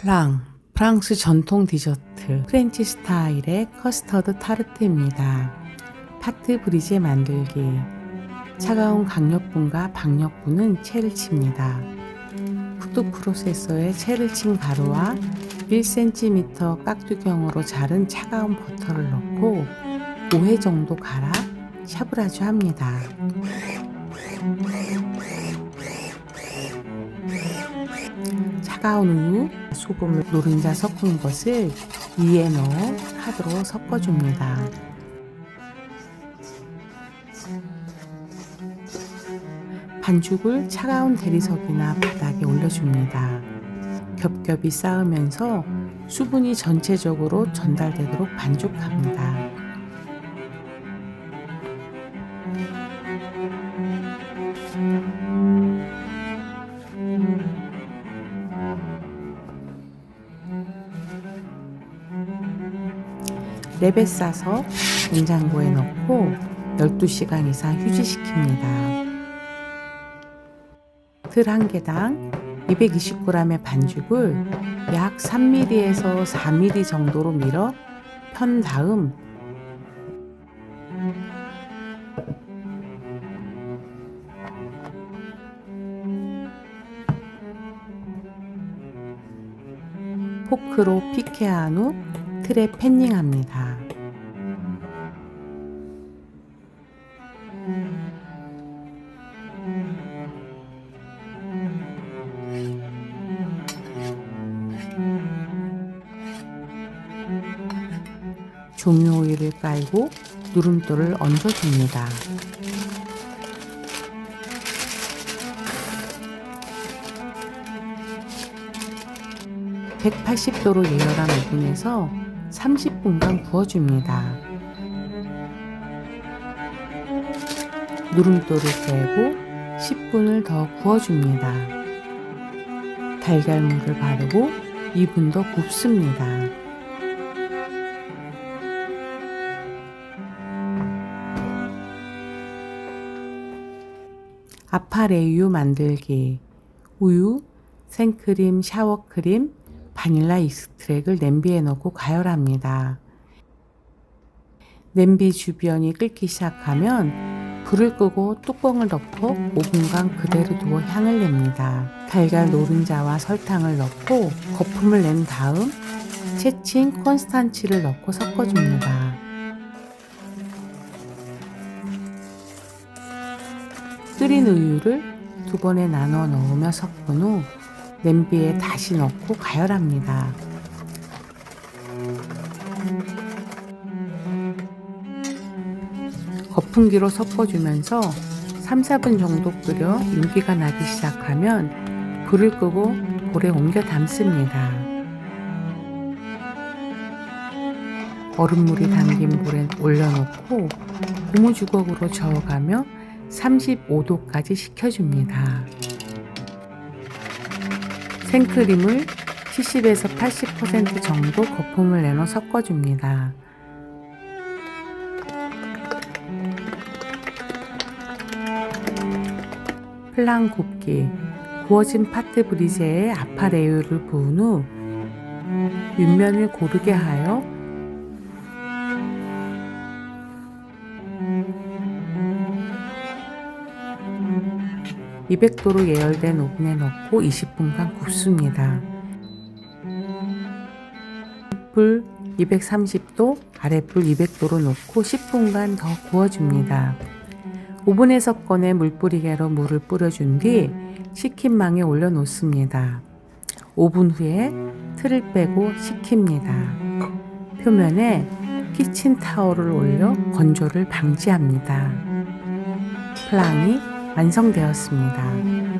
플랑, 프랑스 전통 디저트, 프렌치 스타일의 커스터드 타르트입니다. 파트 브리제 만들기. 차가운 강력분과 박력분은 채를 칩니다. 푸드 프로세서에 채를 친 가루와 1cm 깍두경으로 자른 차가운 버터를 넣고 5회 정도 갈아 샤브라주 합니다. 차가운 우유, 소금을 노른자 섞은 것을 위에 넣어 카드로 섞어줍니다. 반죽을 차가운 대리석이나 바닥에 올려줍니다. 겹겹이 쌓으면서 수분이 전체적으로 전달되도록 반죽합니다. 랩에 싸서 냉장고에 넣고 12시간 이상 휴지시킵니다. 틀 한 개당 220g의 반죽을 약 3mm에서 4mm 정도로 밀어 편 다음 포크로 피케한 후 틀에 팬닝합니다. 종유 오일을 깔고 누름돌을 얹어줍니다. (180도로) 예열한 오븐에서 (30분간) 구워줍니다. 누름돌을 빼고 (10분을) 더 구워줍니다. 달걀물을 바르고 (2분) 더 굽습니다. 아파레유 만들기 우유, 생크림, 샤워크림, 바닐라 익스트랙을 냄비에 넣고 가열합니다. 냄비 주변이 끓기 시작하면 불을 끄고 뚜껑을 덮고 5분간 그대로 두어 향을 냅니다. 달걀 노른자와 설탕을 넣고 거품을 낸 다음 채친 콘스탄치를 넣고 섞어줍니다. 끓인 우유를 두 번에 나눠 넣으며 섞은 후 냄비에 다시 넣고 가열합니다. 거품기로 섞어주면서 3, 4분 정도 끓여 윤기가 나기 시작하면 불을 끄고 볼에 옮겨 담습니다. 얼음물이 담긴 볼에 올려놓고 고무주걱으로 저어가며 35도까지 식혀줍니다. 생크림을 70에서 80% 정도 거품을 내놓아 섞어줍니다. 플랑 굽기 구워진 파트 브리제에 아파레유를 부은 후 윗면을 고르게 하여 200도로 예열된 오븐에 넣고 20분간 굽습니다. 불 230도, 아랫불 200도로 놓고 10분간 더 구워줍니다. 오븐에서 꺼내 물뿌리개로 물을 뿌려준 뒤 식힌 망에 올려놓습니다. 5분 후에 틀을 빼고 식힙니다. 표면에 키친타올을 올려 건조를 방지합니다. 플랑이 완성되었습니다.